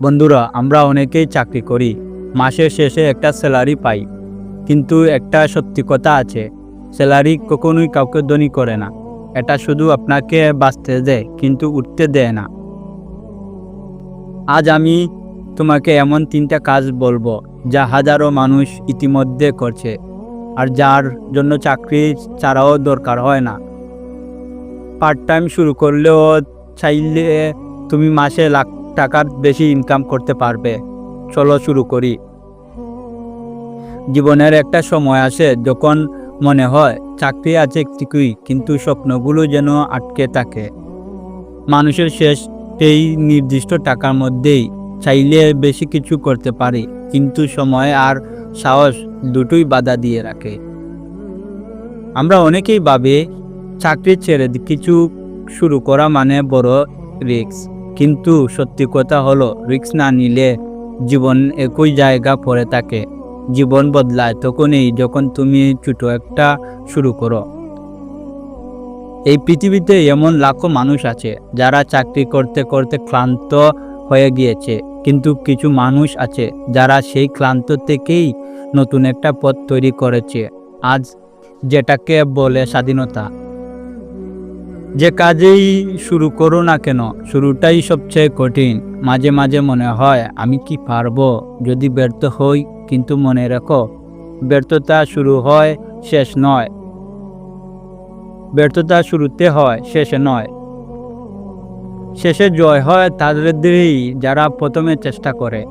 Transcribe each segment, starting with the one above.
বন্ধুরা, আমরা অনেকেই চাকরি করি, মাসের শেষে একটা স্যালারি পাই। কিন্তু একটা সত্যি কথা আছে স্যালারি কখনোই কাউকে ধনী করে না। এটা শুধু আপনাকে বাঁচতে দেয়, কিন্তু উঠতে দেয় না। আজ আমি তোমাকে এমন তিনটা কাজ বলব, যা হাজারো মানুষ ইতিমধ্যে করছে, আর যার জন্য চাকরি ছাড়াও দরকার হয় না। পার্ট টাইম শুরু করলেও চাইলে তুমি মাসে লাখ টাকার বেশি ইনকাম করতে পারবে। চলো শুরু করি। জীবনের একটা সময় আসে যখন মনে হয় চাকরি আছে ঠিকই, কিন্তু স্বপ্নগুলো যেন আটকে থাকে। মানুষের শেষ এই নির্দিষ্ট টাকার মধ্যেই চাইলে বেশি কিছু করতে পারি, কিন্তু সময় আর সাহস দুটোই বাধা দিয়ে রাখে। আমরা অনেকেই ভাবে, চাকরি ছেড়ে কিছু শুরু করা মানে বড় রিস্ক কিন্তু সত্যি কথা হলো রিক্স না নিলে জীবন একই জায়গা পড়ে থাকে। জীবন বদলায় তখনই যখন তুমি ছোট একটা শুরু করো। এই পৃথিবীতে এমন লাখো মানুষ আছে, যারা চাকরি করতে করতে ক্লান্ত হয়ে গিয়েছে। কিন্তু কিছু মানুষ আছে, যারা সেই ক্লান্ত থেকেই নতুন একটা পথ তৈরি করেছে। আজ যেটাকে বলে স্বাধীনতা যে কাজেই শুরু করো না কেন, শুরুটাই সবচেয়ে কঠিন। মাঝে মাঝে মনে হয়, আমি কি পারব? যদি ব্যর্থ হই, কিন্তু মনে রেখো, ব্যর্থতা শুরু হয়, শেষ নয়। ব্যর্থতা শুরুতে হয়, শেষে নয়। শেষে জয় হয় তাদেরই যারা প্রথমে চেষ্টা করে।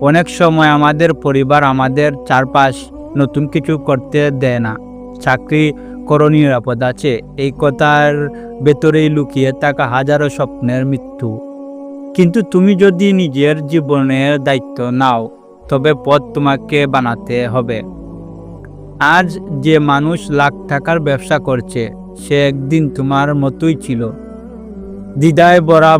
অনেক সময় আমাদের পরিবার আমাদের চারপাশ নতুন কিছু করতে দেয় না। চাকরি করো নিরাপদ আছে। এই কথার ভেতরেই লুকিয়ে থাকা হাজারো স্বপ্নের মৃত্যু। কিন্তু তুমি যদি নিজের জীবনের দায়িত্ব নাও, তবে পথ তোমাকে বানাতে হবে। আজ যে মানুষ লাখ টাকার ব্যবসা করছে, সে একদিন তোমার মতোই ছিল। দ্বিধায় বরা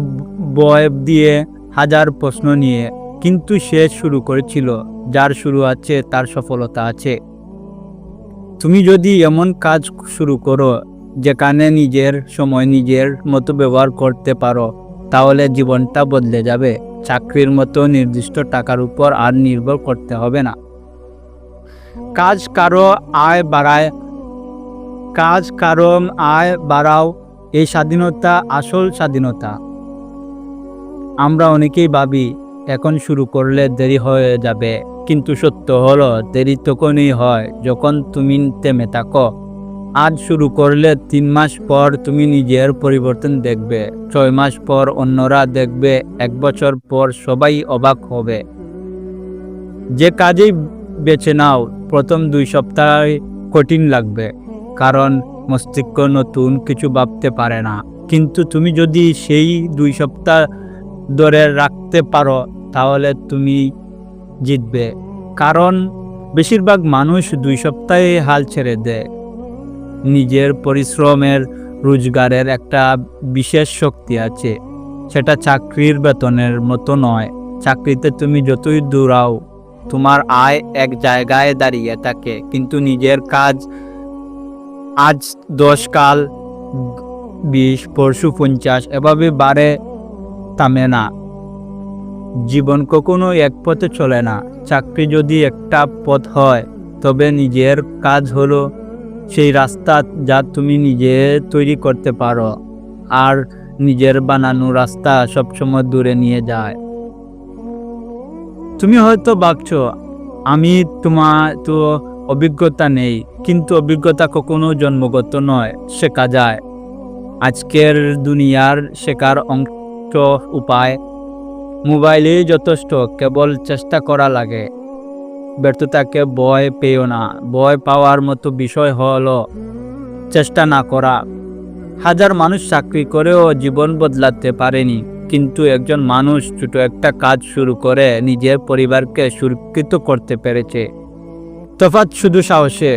বয় দিয়ে হাজার প্রশ্ন নিয়ে, কিন্তু সে শুরু করেছিল, যার শুরু আছে, তার সফলতা আছে। তুমি যদি এমন কাজ শুরু করো যেখানে নিজের সময় নিজের মতো ব্যবহার করতে পারো, তাহলে জীবনটা বদলে যাবে। চাকরির মতো নির্দিষ্ট টাকার উপর আর নির্ভর করতে হবে না। কাজ কারও আয় বাড়ায়, কাজ কারও আয় বাড়াও, এই স্বাধীনতা আসল স্বাধীনতা। আমরা অনেকেই ভাবি, এখন শুরু করলে দেরি হয়ে যাবে। কিন্তু সত্য হলো, দেরি তখনই হয়, যখন তুমি থেমে থাকো। আজ শুরু করলে তিন মাস পর তুমি নিজের পরিবর্তন দেখবে, ছয় মাস পর অন্যরা দেখবে, এক বছর পর সবাই অবাক হবে। যে কাজেই বেছে নাও, প্রথম দুই সপ্তাহে কঠিন লাগবে, কারণ মস্তিষ্ক নতুন কিছু ভাবতে পারে না। কিন্তু তুমি যদি সেই দুই সপ্তাহ ধরে রাখতে পারো, তাহলে তুমি জিতবে। কারণ বেশিরভাগ মানুষ দুই সপ্তাহে হাল ছেড়ে দেয়। নিজের পরিশ্রমের রোজগারের একটা বিশেষ শক্তি আছে। সেটা চাকরির বেতনের মতো নয়। চাকরিতে তুমি যতই দৌড়াও, তোমার আয় এক জায়গায় দাঁড়িয়ে থাকে। কিন্তু নিজের কাজ আজ দশ কাল, বিশ, পরশু পঞ্চাশ, এভাবে বাড়ে, থামে না। জীবন কখনো এক পথে চলে না। চাকরি যদি একটা পথ হয়, তবে নিজের কাজ হলো সেই রাস্তা যা তুমি নিজে তৈরি করতে পারো, আর নিজের বানানো রাস্তা সবসময় দূরে নিয়ে যায়। তুমি হয়তো ভাবছ, আমি তোমার তো অভিজ্ঞতা নেই, কিন্তু অভিজ্ঞতা কখনো জন্মগত নয়, শেখা যায়। আজকের দুনিয়ার শেখার অংশ উপায় মোবাইলে যথেষ্ট, কেবল চেষ্টা করা লাগে। ব্যর্থতাকে ভয় পেও না, ভয় পাওয়ার মতো বিষয় হলো চেষ্টা না করা। হাজার মানুষ চাকরি করেও জীবন বদলাতে পারেনি, কিন্তু একজন মানুষ ছোট একটা কাজ শুরু করে নিজের পরিবারকে সুরক্ষিত করতে পেরেছে। তফাৎ শুধু সাহসে।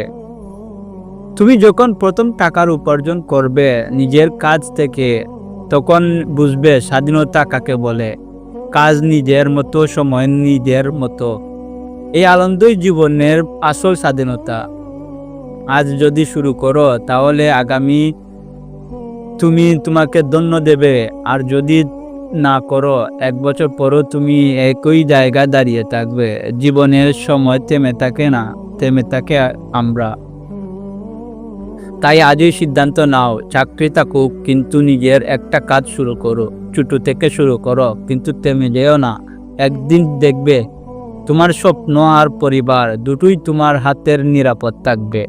তুমি যখন প্রথম টাকার উপার্জন করবে নিজের কাজ থেকে, তখন বুঝবে স্বাধীনতা কাকে বলে। কাজ নিজের মতো, সময় নিজের মতো। এই আনন্দই জীবনের আসল স্বাধীনতা। আজ যদি শুরু করো, তাহলে আগামী তুমি তোমাকে ধন্য দেবে। আর যদি না করো, এক বছর পরও তুমি একই জায়গায় দাঁড়িয়ে থাকবে। জীবনের সময় থেমে থাকে না, থেমে থাকে আমরা। তাই আজই সিদ্ধান্ত নাও চাকরি থাকুক কিন্তু নিজের একটা কাজ শুরু করো। ছোটো থেকে শুরু করো, কিন্তু থেমে যেও না। একদিন দেখবে, তোমার স্বপ্ন আর পরিবার দুটোই তোমার হাতের নিরাপদ থাকবে।